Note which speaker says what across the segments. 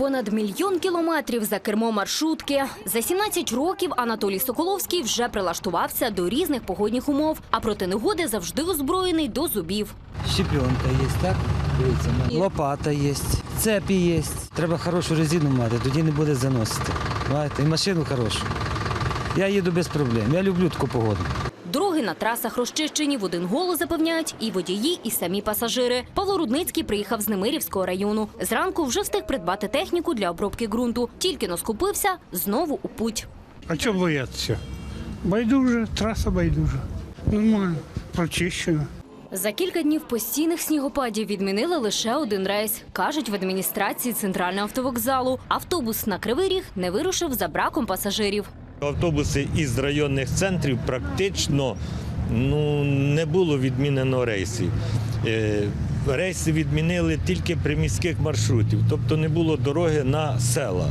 Speaker 1: понад мільйон кілометрів за кермо маршрутки. За 17 років Анатолій Соколовський вже прилаштувався до різних погодних умов, а проти негоди завжди озброєний до зубів.
Speaker 2: Щепленка є, так? Ну, лопата є, цепі є. Треба хорошу резину мати, тоді не буде заносити. І машину хорошу. Я їду без проблем. Я люблю таку погоду.
Speaker 1: Дороги на трасах розчищені в один голос запевняють і водії, і самі пасажири. Павло Рудницький приїхав з Немирівського району. Зранку вже встиг придбати техніку для обробки ґрунту. Тільки но скупився знову у путь.
Speaker 3: А чого бояться? Байдуже, траса байдужа. Нормально, прочищена.
Speaker 1: За кілька днів постійних снігопадів відмінили лише один рейс. кажуть в адміністрації центрального автовокзалу. Автобус на Кривий Ріг не вирушив за браком пасажирів.
Speaker 4: Автобуси із районних центрів практично ну, не було відмінено рейсів. Е, Рейси відмінили тільки приміських маршрутів, тобто не було дороги на села.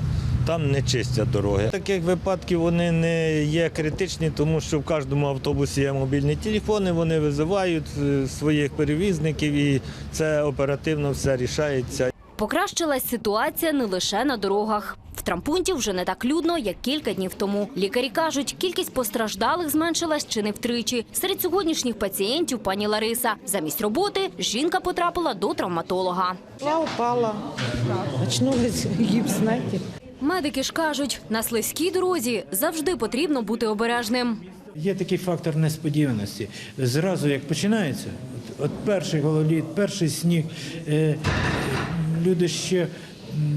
Speaker 4: Там не чистять дороги. Таких випадків вони не є критичні, тому що в кожному автобусі є мобільні телефони, вони визивають е, своїх перевізників і це оперативно все рішається.
Speaker 1: Покращилась ситуація не лише на дорогах. В трампунті вже не так людно, як кілька днів тому. Лікарі кажуть, кількість постраждалих зменшилась чи не втричі. Серед сьогоднішніх пацієнтів пані Лариса. Замість роботи жінка потрапила до травматолога.
Speaker 5: Я упала. Очнулись гипс, знаете.
Speaker 1: Медики ж кажуть, на слизькій дорозі завжди потрібно бути обережним.
Speaker 6: Є такий фактор несподіваності. Зразу як починається, от, от перший гололід, перший сніг, е, люди ще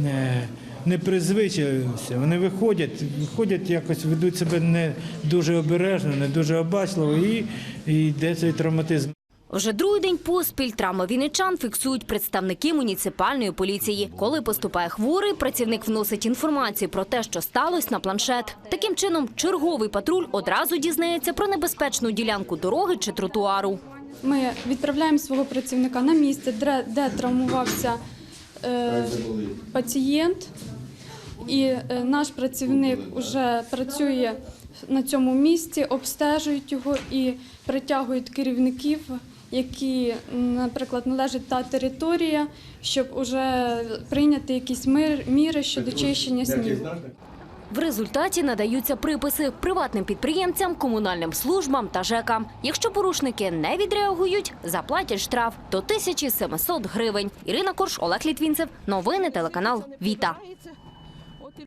Speaker 6: е, не призвичаються. Вони виходять, виходять якось, ведуть себе не дуже обережно, не дуже обачливо і, і йде цей травматизм.
Speaker 1: Вже другий день поспіль травми вінничан фіксують представники муніципальної поліції. Коли поступає хворий, працівник вносить інформацію про те, що сталося на планшет. Таким чином, черговий патруль одразу дізнається про небезпечну ділянку дороги чи тротуару.
Speaker 7: Ми відправляємо свого працівника на місце, де, де травмувався е, пацієнт, і е, наш працівник вже працює на цьому місці, обстежують його і притягують керівників, які, наприклад, належить та територія, щоб уже прийняти якісь мир, міри щодо чищення снігу.
Speaker 1: В результаті надаються приписи приватним підприємцям, комунальним службам та ЖЕКам. Якщо порушники не відреагують, заплатять штраф до 1700 гривень. Ірина Корш, Олег Літвінцев. Новини телеканал Віта.